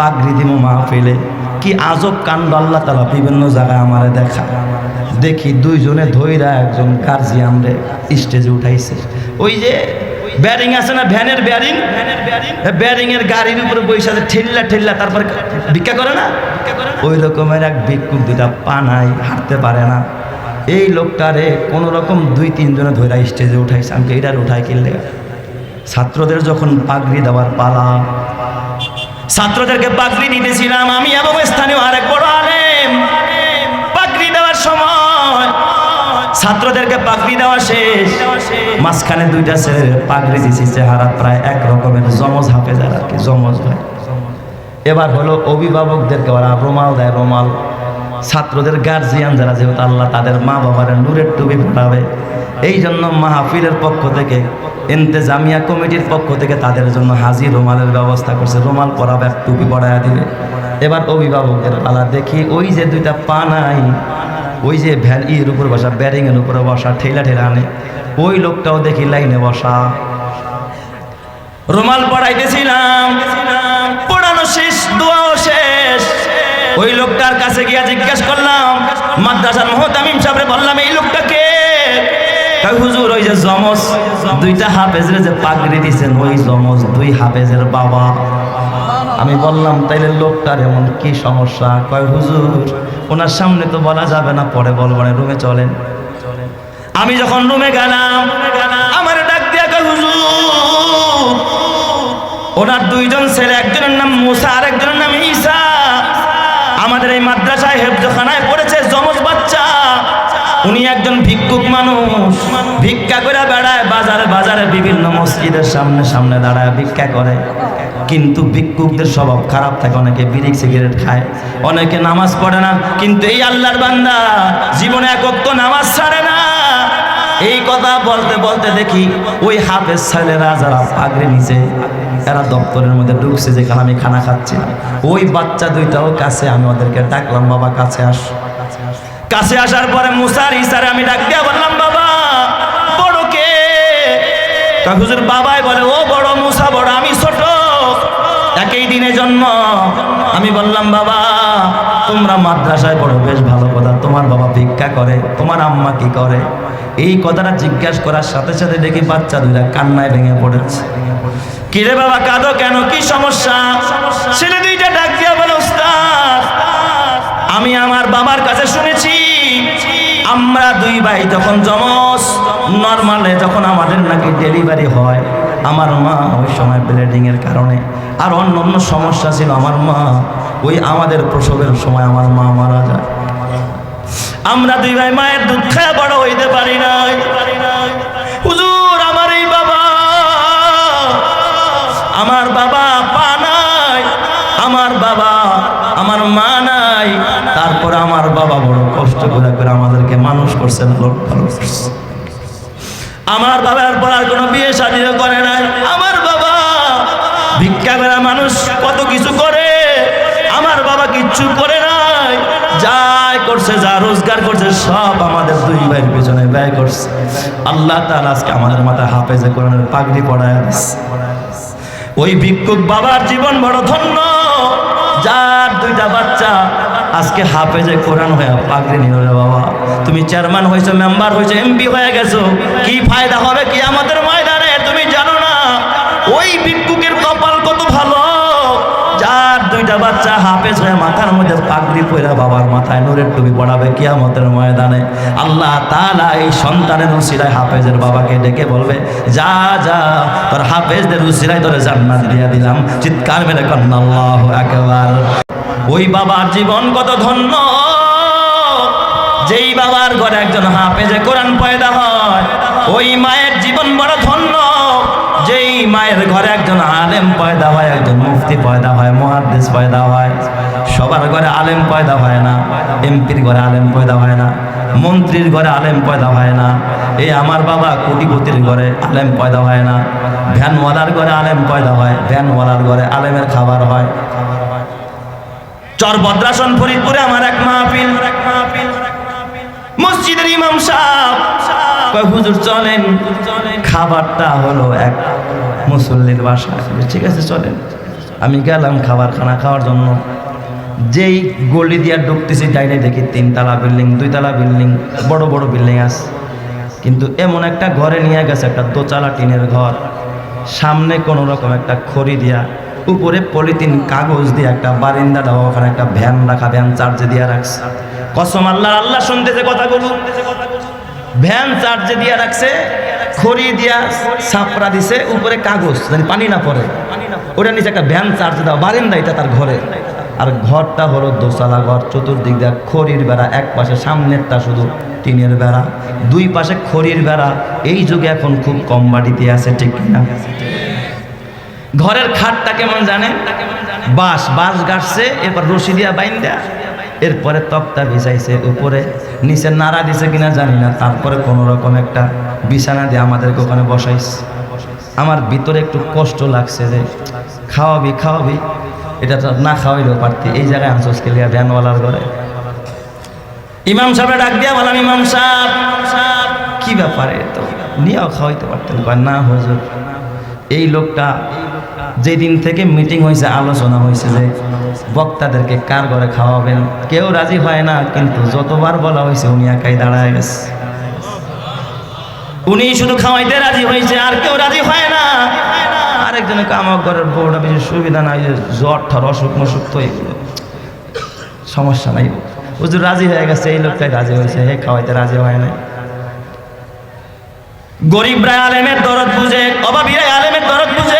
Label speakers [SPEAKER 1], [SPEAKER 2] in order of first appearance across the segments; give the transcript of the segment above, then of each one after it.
[SPEAKER 1] পাগড়ি দিব মাহফিলে। কি আজব কাণ্ড, আল্লাহ তালা বিভিন্ন জায়গায় আমার দেখা। দেখি দুইজনে ধৈরা একজন গার্জিয়ান রে স্টেজে উঠাইছে। ওই যে ব্যারিং আছে না, ভ্যানের ব্যারিং ব্যারিং এর গাড়ির উপরে বৈশা ঠেল্লা ঠেল্লা, তারপর ভিক্ষা করে না? ওই রকমের এক ভিক্ষুক দুটা পানাই হাঁটতে পারে না। এই লোকটারে কোন রকম দুই, তিনজনে ধৈরা স্টেজে উঠাইছে। আমি এইটার উঠাই কিনলে ছাত্রদের যখন পাগড়ি দেওয়ার পালা ছাত্রদেরকে পাগড়ি দিতেছিলাম আমি এবং স্থানীয় আরেক বড় আলেম। পাগড়ি দেওয়ার সময় ছাত্রদেরকে পাগড়ি দেওয়া শেষ। মাঝখানে দুইটা ছেলে পাগড়ি দিছি, চেহারা প্রায় এক রকমের জমজ হাফেজার আর কি জমজ ভাই। এবার হলো অভিভাবকদেরকে ওরা রোমাল দেয়, রোমাল। ছাত্রদের গার্জিয়ান যারা, যেহেতু আল্লাহ তাদের মা বাবার নূরের টুপি ফোটাবে এই জন্য মাহফিলের পক্ষ থেকে, ইন্তেজামিয়া কমিটির পক্ষ থেকে তাদের জন্য হাজির রুমালের ব্যবস্থা করছে। রুমাল পরাবে টুপি পরাইয়া দিবে। এবার অভিভাবকদের পালা দেখি, ওই যে দুইটা পা নাই, ওই যে ভ্যান ইয়ের উপর বসা, ব্যারিংয়ের উপরে বসা, ঠেলা ঠেলা আনে। ওই লোকটাও দেখি লাইনে বসা। রুমাল পড়াইতেছিলাম পড়ানো শেষ, দোয়াও শেষ। ওই লোকটার কাছে গিয়া জিজ্ঞেস করলাম, মাদ্রাসার মোহতামিম সাহেবরে বললাম, এই লোকটাকে কয় হুজুর, ওই যে জমজ, দুইটা হাফেজরে যে পাগড়ি দিছেন, ওই জমজ দুই হাফেজের বাবা। আমি বললাম, তাইলে লোকটার এমন কি সমস্যা? কয় হুজুর, ওনার সামনে তো বলা যাবে না, পরে বলব না, রুমে চলেন। আমি যখন রুমে গেলাম, আমার ডাক দিয়া কয় হুজুর, ওনার দুইজন ছেলে, একজনের নাম মুসা আর একজনের নাম ঈসা। আমাদের এই মাদ্রাসায় হেফজখানায় পড়েছে উনি একজন ভিক্ষুক মানুষ। ভিক্ষা করে বেড়ায়, বাজারে বাজারে বিভিন্ন মসজিদের সামনে সামনে দাঁড়ায়, ভিক্ষা করে। কিন্তু ভিক্ষুকদের স্বভাব খারাপ থাকে, অনেকে বিড়ি, সিগারেট খায়, অনেকে নামাজ পড়ে না। কিন্তু এই আল্লাহর বান্দা জীবনে একক নামাজ ছাড়ে না। এই কথা বলতে বলতে দেখি ওই হাফেজ ছেলেরা যারা পাগড়ি নিচে, এরা দপ্তরের মধ্যে ঢুকছে, যেখানে আমি খানা খাচ্ছি। ওই বাচ্চা দুইটাও কাছে, আমি ওদেরকে ডাকলাম, বাবা, কাছে আস। কাছে আসার পরে মুসার ইসারে আমি ডাক দিয়া বললাম, বাবা, বড় কে? হুজুর বাবাই বলে, ও বড় মুসা, বড় আমি ছোট। একই দিনে জন্ম। আমি বললাম, বাবা, তোমরা মাদ্রাসায় পড়ো, বেশ ভালো কথা। তোমার বাবা ভিক্ষা করে, তোমার আম্মা কি করে? এই কথাটা জিজ্ঞাসা করার সাথে সাথে দেখি বাচ্চা দুইটা কান্নায় ভেঙে পড়েছে। কিরে বাবা, কাঁদো কেন? কি সমস্যা? ছেলে দুইটা ডাক দিয়া বলে আমি আমার বাবার কাছে শুনেছি আমরা দুই ভাই যখন জমস নর্মালে যখন আমাদের নাকি ডেলিভারি হয়, আমার মা ওই সময় ব্লিডিং এর কারণে। আর অন্য অন্য সমস্যা ছিল, আমার মা ওই আমাদের প্রসবের সময় আমার মা মারা যায়। আমরা দুই ভাই মায়ের দুধ খায় বড় হইতে পারি নাই। হুজুর, আমার এই বাবা, আমার বাবা পা নাই, আমার বাবা, আমার মা নাই। তারপরে আমার বাবা বড় কষ্ট করে করে আমাদেরকে মানুষ করছে ভালো ভালো করছে আমার বাবার পর আর কোনো বিয়ে শাদিও করে নাই। আমার বাবা ভিক্ষা করা মানুষ কত কিছু করে। আমার বাবা কিচ্ছু করে নাই। যাই করছে, যা রোজগার করছে, সব আমাদের দুই ভাইয়ের পেছনে ব্যয় করছে। আল্লাহ তাআলা আজকে আমাদের মাথায় হাফেজে কোরআনের পাগড়ি পড়ায় ওই ভিক্ষুক বাবার জীবন বড় ধন্য। যার দুইটা বাচ্চা আজকে হাফেজে কোরআন হয়ে পাগড়ি রে বাবা। তুমি চেয়ারম্যান হয়েছো, মেম্বার হয়েছো, এমপি হয়ে গেছো। কি ফায়দা হবে কি আমাদের ময়দানে, তুমি জানো না? ওই ভিক্ষুকের কপাল কত ভালো? যার দুইটা বাচ্চা হাফেজ হয়ে মাথার মধ্যে পাগড়ি পরে বাবার মাথায় নূরের টুপি পড়াবে কিয়ামতের ময়দানে। আল্লাহ তাআলা এই সন্তানের উসিলায় হাফেজের বাবাকে ডেকে বলবে, যা যা, তোর হাফেজদের উসিলায় তোরে জান্নাত দিয়ে দিলাম। চিৎকার মেরে কন্যা আল্লাহু ওই বাবার জীবন কত ধন্য। যেই বাবার ঘরে একজন হাফেজে কোরআন পয়দা হয়, ওই মায়ের জীবন বড় ধন্য। যেই মায়ের ঘরে একজন আলেম পয়দা হয়, একজন মুফতি পয়দা হয় মহাদ্দেশ পয়দা হয়, সবার ঘরে আলেম পয়দা হয় না, এমপির ঘরে আলেম পয়দা হয় না, মন্ত্রীর ঘরে আলেম পয়দা হয় না এই আমার বাবা কোটিপতির ঘরে আলেম পয়দা হয় না, ভ্যানওয়ালার ঘরে আলেম পয়দা হয়, ভ্যানওয়ালার ঘরে আলেমের খাবার হয়। চর ভদ্রাসন ফরিদপুরে আমার এক মাহফিল। মসজিদের ইমাম সাহেব হুজুর চলেন, খাবারটা হলো এক মুসল্লির বাসা ঠিক আছে, চলেন। আমি গেলাম খাবার খানা খাওয়ার জন্য। যেই গলি দিয়া ঢুকতেছি, ডাইনে দেখি তিনতলা বিল্ডিং, দুইতলা বিল্ডিং, বড় বড় বিল্ডিং আছে। কিন্তু এমন একটা ঘরে নিয়ে গেছে, একটা দোচালা টিনের ঘর। সামনে কোনো রকম একটা খড়ি দিয়া উপরে পলিথিন কাগজ দিয়ে একটা বারিন্দা দেওয়া, ওখানে একটা ভ্যান রাখা, ভ্যান চার্জে দিয়া রাখছে। কসম আল্লাহ আল্লাহ শুনতেছে কথাগুলো ভ্যান চার্জে দিয়া রাখছে, খড়ি দিয়া ছাপড়া দিছে, উপরে কাগজ মানে পানি না পড়ে। ওটা নিচে একটা ভ্যান চার্জে দেওয়া, বারিন্দা এটা তার ঘরে। আর ঘরটা হলো দোসালা ঘর, চতুর্দিক দিয়ে খড়ির বেড়া, এক পাশে সামনেরটা শুধু টিনের বেড়া, দুই পাশে খড়ির বেড়া। এই যুগে এখন খুব কম বাড়িতে আছে, ঠিক কিনা? ঘরের খাটটা কেমন জানে বাঁশ বাঁশ গাছছে এরপর রশি দিয়া বাইন্দা। এরপরে তক্তা ভিজাইছে উপরে, নিচে নাড়া দিছে কিনা জানি না, তারপরে কোনো রকম একটা বিছানা দিয়ে আমাদেরকে ওখানে বসাইছে। আমার ভিতরে একটু কষ্ট লাগছে যে খাওয়াবি খাওয়াবি। এটা তো না খাওয়াইলেও পারতি। এই জায়গায় আনছোস কেলিয়া ভ্যানওয়ালার ঘরে। ইমাম সাহেব ডাক দিয়া বললাম, ইমাম সাহেব কি ব্যাপারে তো? নিয়েও খাওয়াইতে পারতেন। না হুজুর। এই লোকটা যেদিন থেকে মিটিং হয়েছে আলোচনা হয়েছে যে বক্তাদেরকে কার ঘরে খাওয়াবেন। কেউ রাজি হয় না, কিন্তু যতবার বলা হয়েছে উনি একাই দাঁড়ায় গেছে। উনি শুধু খাওয়াইতে রাজি হয়েছে আর কেউ রাজি হয় না। আরেকজনে ঘরের বউটা বেশি সুবিধা নাই যে জ্বর, ঠর, অসুখ মসুখ তো এগুলো সমস্যা নাই। রাজি হয়ে গেছে, এই লোকটাই রাজি হয়েছে হে খাওয়াইতে রাজি হয় না গরিবরা আলেমের দরদ বুঝে, অভাবীরা আলেমের দরদ বুঝে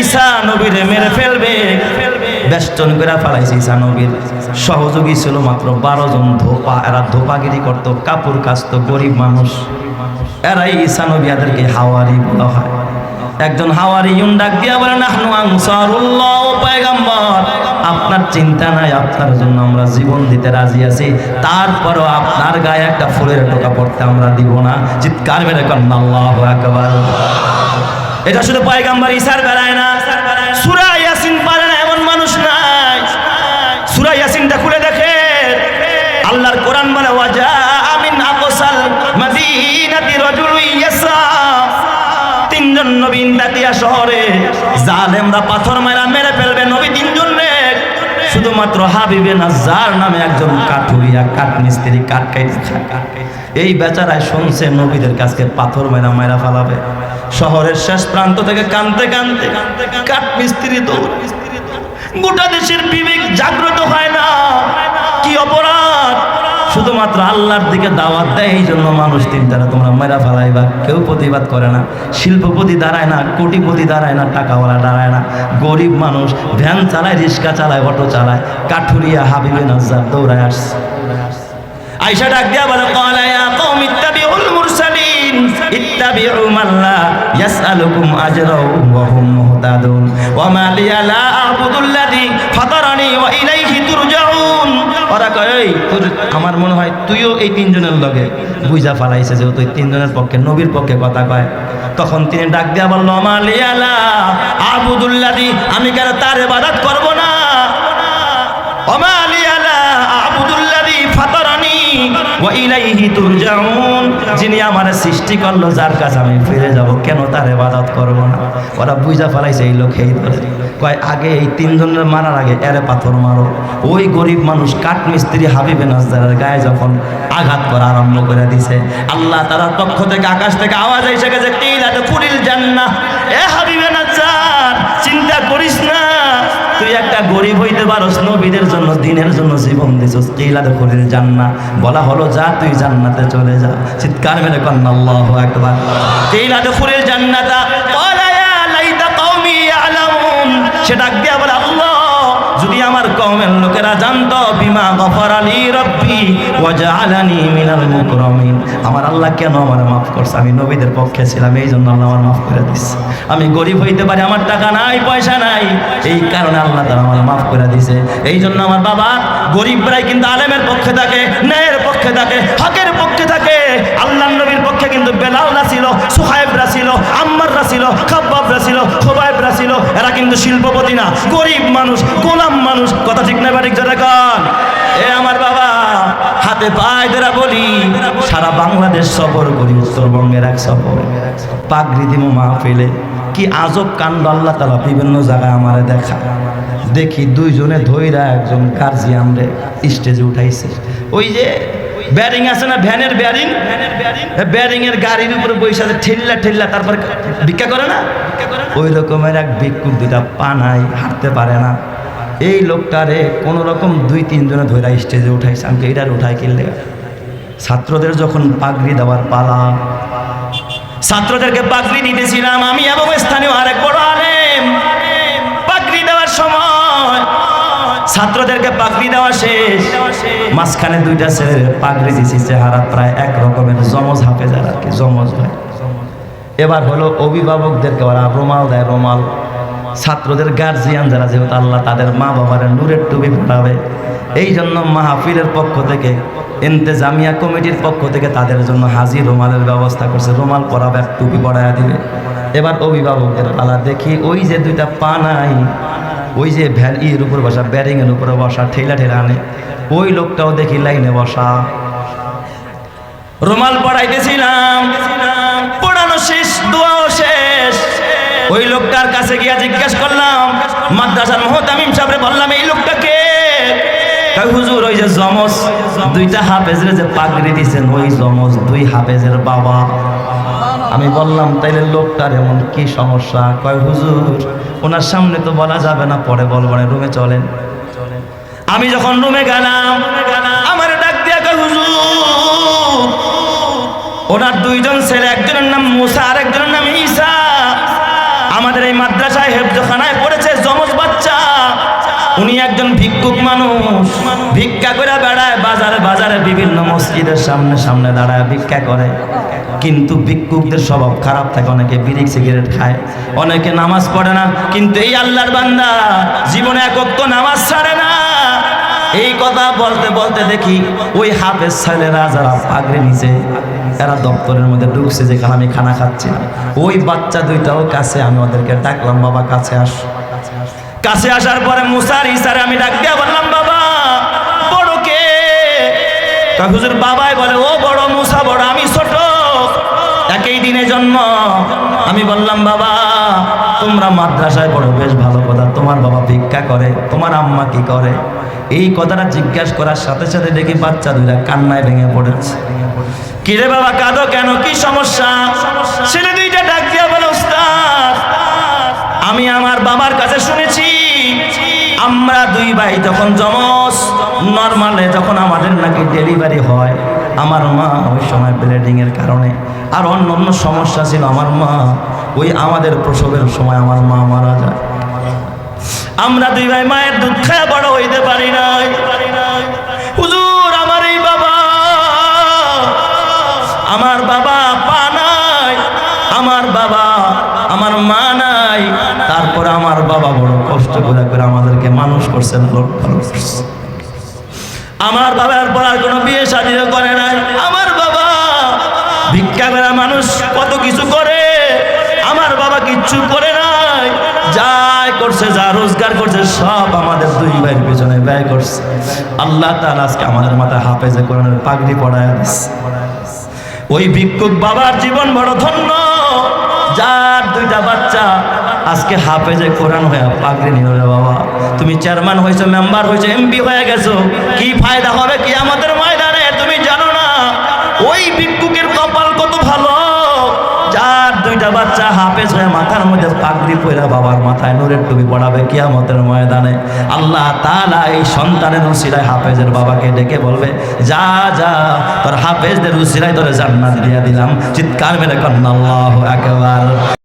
[SPEAKER 1] ঈসা নবীরে মেরে ফেলবে। বেষ্টন করে ফেলাইছে ঈসা নবীর। সহযোগী ছিল মাত্র বারো জন ধোপা। এরা ধোপাগিরি করতো, কাপড় কাচতো, গরিব মানুষ। এরাই ঈসা নবী এদেরকে হাওয়ারি বলা হয়। একজন হাওয়ারি ইউন ডাক দিয়া বলে, নাহনু আনসারুল্লাহ পয়গম্বর, আপনার চিন্তা নাই, আপনার জন্য আমরা জীবন দিতে রাজি আছি। তারপরও আপনার গায়ে একটা ফুলের টোকা পড়তে আমরা দিব না। চিৎকার মেরে কন্যা আল্লাহু আকবার। এটা শুধু পয়গাম্বার ইসার বেলায় না, সুরা ইয়াসিন পারে না এমন মানুষ নাই। সুরা ইয়াসিনটা খুলে দেখে, আল্লাহর কোরআন বলে, ওয়াজা আমিন আকসাল মাদিনাতি রাজুলু ইয়াসা। তিনজন নবী ইন্দাকিয়া শহরে, জালেমরা পাথর মারা মেরে ফেলবে নবী তিনজন শুধুমাত্র হাবিবে নাজার নামে একজন কাঠুরিয়া কাঠ মিস্ত্রি কাঠ থাকে এই বেচারায় শুনছে নবীদের কাছকে পাথর মেরা মেরা ফালাবে। শহরের শেষ প্রান্ত থেকে কানতে কানতে কাঠ মিস্ত্রি দৌড়। গোটা দেশের বিবেক জাগ্রত হয় না। কি অপরাধ? শুধুমাত্র আল্লাহর দিকে দাওয়াত দেয়, এই জন্য মানুষ চিন্তারা তোমরা মেরা ফেলাইবা। কেউ প্রতিবাদ করে না। শিল্পপতি দাঁড়ায় না, কোটিপতি দাঁড়ায় না, টাকাওয়ালা দাঁড়ায় না। গরিব মানুষ ভ্যান চালায়, রিক্সা চালায়, অটো চালায়। কাঠুরিয়া হাবিবে নাজার দৌড়ায় আসছে। আয়সা ডাক দিয়া বলে ইত্তাবিউল মুরসালিন ইত্তাবিউ মান লা ইয়াসআলুকুম ওয়া হুম মুহতাদুন। ওয়া মা লিয়া লা আ'বুদুল্লাযী ফাতারানি ওয়া ইলাইহি তুরজাউন। ওরা কয় তোর, আমার মনে হয় তুইও এই তিনজনের লগে বুঝা ফালাইছে যে তুই তিনজনের পক্ষে, নবীর পক্ষে কথা কয়। তখন তিনি ডাক দিয়া বলল, মা লিয়া লা আ'বুদুল্লাযী আমি কেন তার ইবাদত করব না? যিনি আমার সৃষ্টি করল, যার কাছে আমি ফিরে যাব, কেন তার ইবাদত করব না? ওরা বুঝা ফেলাইছে, এই লোক এই ধরে। কয়, আগে এই তিনজনের মারার আগে এরে পাথর মারো। ওই গরিব মানুষ কাঠ মিস্ত্রি হাবিবে নাজদারের গায়ে যখন আঘাত করা আরম্ভ করে দিছে, আল্লাহ তাআলার পক্ষ থেকে আকাশ থেকে আওয়াজ এসে গেছে কিলাতে কুরিল জান্নাহ, এ হাবিবে নাজ্জার, চিন্তা করিস একটা গরিব হইতে পারস, নবীদের জন্য, দিনের জন্য জীবন দিছস। কিলাদ করে জান্না। বলা হলো, যা, তুই জান্নাতে চলে যা। চিৎকার মেরে কন্না আল্লাহু আকবার। কিলাদ করে জান্নাতা। সেটা দিয়া লোক লোকেরা জানতো, বিমা গফর আলী রব্বি ওয়াজআলানি মিনাল মুকরামিন। আমার আল্লাহ কেন আমার মাফ করছে? আমি নবীদের পক্ষে ছিলাম এই জন্য আল্লাহ আমার মাফ করে দিচ্ছে আমি গরিব হইতে পারি, আমার টাকা নাই, পয়সা নাই। এই কারণে আল্লাহ তাআলা আমার মাফ করে দিছে। এই জন্য আমার বাবা গরিবরাই কিন্তু আলেমের পক্ষে থাকে, ন্যায়ের পক্ষে থাকে, হকের পক্ষে থাকে। আল্লাহ নবীর পক্ষে কিন্তু বেলাউলা ছিল, সুহাইবরা ছিল, আম্মাররা ছিল, খাব্বাবরা ছিল এরা কিন্তু শিল্পপতি না, গরিব মানুষ, গোলাম মানুষ, কথা ঠিক না বাড়ি যারা কান। এ আমার বাবা, হাতে পায়ে দেরা বলি, সারা বাংলাদেশ সফর করি, উত্তরবঙ্গের এক সফর। পাগড়ি দিমু মাহফিলে, কি আজব কাণ্ড আল্লাহ তালা বিভিন্ন জায়গায় আমারে দেখা দেখি দুইজনে ধৈরা একজন গার্জিয়ান রে স্টেজে উঠাইছে। ওই যে ব্যারিং আছে না, ভ্যানের ব্যারিং? ব্যারিং এর গাড়ির উপরে আছে ঠেল্লা ঠেল্লা, তারপর ভিক্ষা করে না? ওই রকমের এক ভিক্ষুক দুটা পা নাই, হাঁটতে পারে না। এই লোকটারে কোনো রকম দুই, তিনজনে ধৈরা স্টেজে উঠাইছে। আমি এইটার উঠাই কিনলে? ছাত্রদের যখন পাগড়ি দেওয়ার পালা, ছাত্রদেরকে পাগড়ি দিতেছিলাম আমি এবং স্থানীয় আরেক বড় আলেম। পাগড়ি দেওয়ার সময় ছাত্রদেরকে পাগড়ি দেওয়া শেষ। মাঝখানে দুইটা ছেলের পাগড়ি দিছি, চেহারা প্রায় এক রকমের জমজ হাফেজার আর কি জমজ হয়। এবার হলো অভিভাবকদেরকে ওরা রোমাল দেয়, রোমাল। ছাত্রদের গার্জিয়ান যারা, যেহেতু আল্লাহ তাদের মা বাবার নূরের টুপি ফোটাবে এই জন্য মাহফিলের পক্ষ থেকে, ইন্তেজামিয়া কমিটির পক্ষ থেকে তাদের জন্য হাজির রোমালের ব্যবস্থা করছে। রোমাল পরাবে এক টুপি পরাইয়া দিবে। এবার অভিভাবকদের পালা দেখি, ওই যে দুইটা পা নাই, ওই যে ভ্যান ইয়ের উপর বসা, ব্যারিংয়ের উপরে বসা, ঠেলা ঠেলা আনে। ওই লোকটাও দেখি লাইনে বসা। রুমাল পড়াইতেছিলাম পড়ানো শেষ, দোয়াও শেষ। ওই লোকটার কাছে গিয়া জিজ্ঞেস করলাম, মাদ্রাসার মহতামিম সাহেবরে বললাম, এই লোকটাকে হুজুর, ওই যে জমজ, দুইটা হাফেজরে যে পাগড়ি দিছেন, ওই জমজ দুই হাফেজের বাবা। আমি বললাম, তাইলে লোকটার এমন কি সমস্যা? কয়, হুজুর, ওনার সামনে তো বলা যাবে না, পরে বলব না, রুমে চলেন। আমি যখন রুমে গেলাম, আমার ডাক দিয়া কয়, হুজুর ওনার দুইজন ছেলে, একজনের নাম মুসা আর একজনের নাম ঈসা। আমাদের এই মাদ্রাসায় হেফজখানায় পড়েছে জমজ বাচ্চা। উনি একজন ভিক্ষুক মানুষ। ভিক্ষা করে বেড়ায়, বাজারে বাজারে বিভিন্ন মসজিদের সামনে সামনে দাঁড়ায় ভিক্ষা করে। কিন্তু ভিক্ষুকদের স্বভাব খারাপ থাকে, অনেকে বিড়ি, সিগারেট খায়, অনেকে নামাজ পড়ে না। কিন্তু এই আল্লাহর বান্দা জীবনে একত্র নামাজ ছাড়ে না। এই কথা বলতে বলতে দেখি ওই হাফেজ ছেলেরা যারা পাগড়ি নিচে এরা দপ্তরের মধ্যে ঢুকছে যেখানে আমি খানা খাচ্ছি ওই বাচ্চা দুইটাও কাছে, আমি ওদেরকে ডাকলাম, বাবা, কাছে আস। কাছে আসার পরে মুসার ইসারে আমি ডাক দিয়ে বললাম, বাবা, বড় কে? কয় হুজুর বাবাই বলে, ও বড় মুসা, বড় আমি ছোট। একই দিনে জন্ম। আমি বললাম, বাবা, তোমরা মাদ্রাসায় পড়ো, বেশ ভালো কথা। তোমার বাবা ভিক্ষা করে, তোমার আম্মা কি করে? এই কথাটা জিজ্ঞাসা করার সাথে সাথে দেখি বাচ্চা দুইটা কান্নায় ভেঙে পড়েছে। কিরে বাবা, কাঁদো কেন? কি সমস্যা? ছেলে দুইটা ডাক দিয়া বলে আমি আমার বাবার কাছে শুনেছি, আমরা দুই ভাই তখন জমস নর্মালে যখন আমাদের নাকি ডেলিভারি হয়, আমার মা ওই সময় ব্লিডিং এর কারণে। আর অন্য অন্য সমস্যা ছিল, আমার মা ওই আমাদের প্রসবের সময় আমার মা মারা যায়। আমরা দুই ভাই মায়ের দুধ খায় বড় হইতে পারি নাই। হুজুর, আমার এই বাবা, আমার বাবা পা নাই, আমার বাবা, আমার মা নাই, তারপর আমার বাবা বড় কষ্ট করে করে আমাদেরকে মানুষ করছেন, লোক আমার বাবার পর আর কোনো বিয়ে শাদিও করে নাই। আমার বাবা ভিক্ষা করা মানুষ কত কিছু করে, আমার বাবা কিচ্ছু করে রোজগার করছে, সব আমাদের দুই ভাইয়ের পেছনে ব্যয় করছে। আল্লাহ তাআলা আজকে আমাদের মাথায় হাফেজে কোরআনের পাগড়ি পড়ায় দিচ্ছে ওই ভিক্ষুক বাবার জীবন বড় ধন্য। যার দুইটা বাচ্চা আজকে হাফেজে কোরআন হয়ে পাগড়ি রে বাবা, তুমি চেয়ারম্যান হয়েছো, মেম্বার হয়েছো, এমপি হয়ে গেছো। কি ফায়দা হবে? কি আমাদের ময়দানে, তুমি জানো না, ওই ভিক্ষুকের কপাল কত ভালো। দুইটা বাচ্চা হাফেজ হয়ে মাথার মধ্যে পাগড়ি পয়রা বাবার মাথায় নূরের টুপি পড়াবে কিয়ামতের ময়দানে। আল্লাহ তালা এই সন্তানের উসিলায় হাফেজের বাবাকে ডেকে বলবে, যা যা, তোর হাফেজদের উসিলায় তোরে জান্নাত দিয়ে দিলাম। চিৎকার মেরে কন্যা আল্লাহ আকবার।